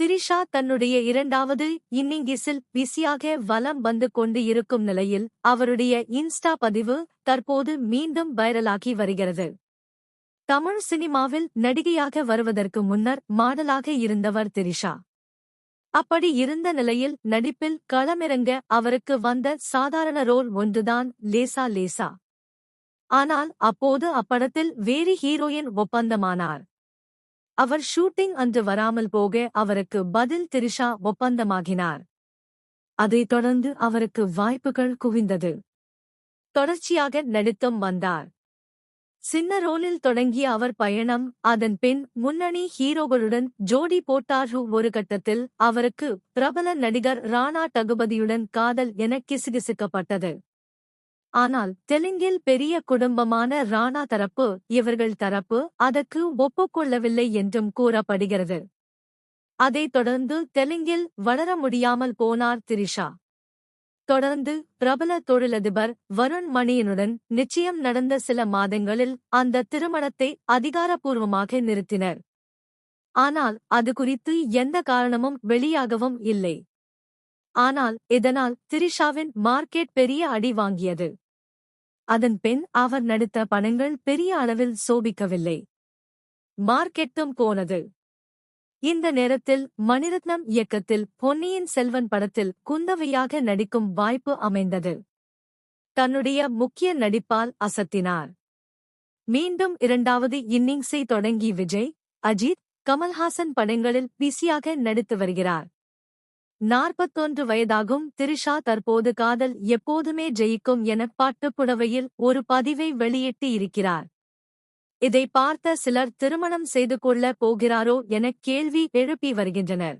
திரிஷா தன்னுடைய இரண்டாவது இன்னிங்கிஸில் பிஸியாக வலம் வந்து கொண்டு இருக்கும் நிலையில் அவருடைய இன்ஸ்டா பதிவு தற்போது மீண்டும் வைரலாகி வருகிறது. தமிழ் சினிமாவில் நடிகையாக வருவதற்கு முன்னர் மாடலாக இருந்தவர் திரிஷா. அப்படி இருந்த நிலையில் நடிப்பில் களமிறங்க அவருக்கு வந்த சாதாரண ரோல் ஒன்றுதான் லேசா லேசா. ஆனால் அப்போது அப்படத்தில் வேறு ஹீரோயின் ஒப்பந்தமானார். அவர் ஷூட்டிங் அன்று வராமல் போக அவருக்கு பதில் திரிஷா ஒப்பந்தமாகினார். அதைத் தொடர்ந்து அவருக்கு வாய்ப்புகள் குவிந்தது. தொடர்ச்சியாக நடித்தும் வந்தார். சின்ன ரோலில் தொடங்கிய அவர் பயணம் அதன் பின் முன்னணி ஹீரோகளுடன் ஜோடி போட்டார். ஒரு கட்டத்தில் அவருக்கு பிரபல நடிகர் ராணா டகுபதியுடன் காதல் என கிசுகிசுக்கப்பட்டது. ஆனால் தெலுங்கில் பெரிய குடும்பமான ராணா தரப்பு இவர்கள் தரப்பு அதற்கு ஒப்புக்கொள்ளவில்லை என்றும் கூறப்படுகிறது. அதைத் தொடர்ந்து தெலுங்கில் வளர முடியாமல் போனார் திரிஷா. தொடர்ந்து பிரபல தொழிலதிபர் வருண் மணியனுடன் நிச்சயம் நடந்த சில மாதங்களில் அந்த திருமணத்தை அதிகாரப்பூர்வமாக நிறுத்தினர். ஆனால் அது குறித்து எந்த காரணமும் வெளியாகவும் இல்லை. ஆனால் இதனால் திரிஷாவின் மார்க்கெட் பெரிய அடி வாங்கியது. அதன் பின் அவர் நடித்த படங்கள் பெரிய அளவில் சோபிக்கவில்லை. மார்க்கெட்டும் போனது. இந்த நேரத்தில் மணிரத்னம் இயக்கத்தில் பொன்னியின் செல்வன் படத்தில் குந்தவையாக நடிக்கும் வாய்ப்பு அமைந்தது. தன்னுடைய முக்கிய நடிப்பால் அசத்தினார். மீண்டும் இரண்டாவது இன்னிங்ஸை தொடங்கி விஜய் அஜித் கமல்ஹாசன் படங்களில் பிஸியாக நடித்து வருகிறார். நாற்பத்தொன்று வயதாகும் திரிஷா தற்போது காதல் எப்போதுமே ஜெயிக்கும் என பாட்டுப்புடவையில் ஒரு பதிவை வெளியிட்டு இருக்கிறார். இதை பார்த்த சிலர் திருமணம் செய்து கொள்ள போகிறாரோ என கேள்வி எழுப்பி வருகின்றனர்.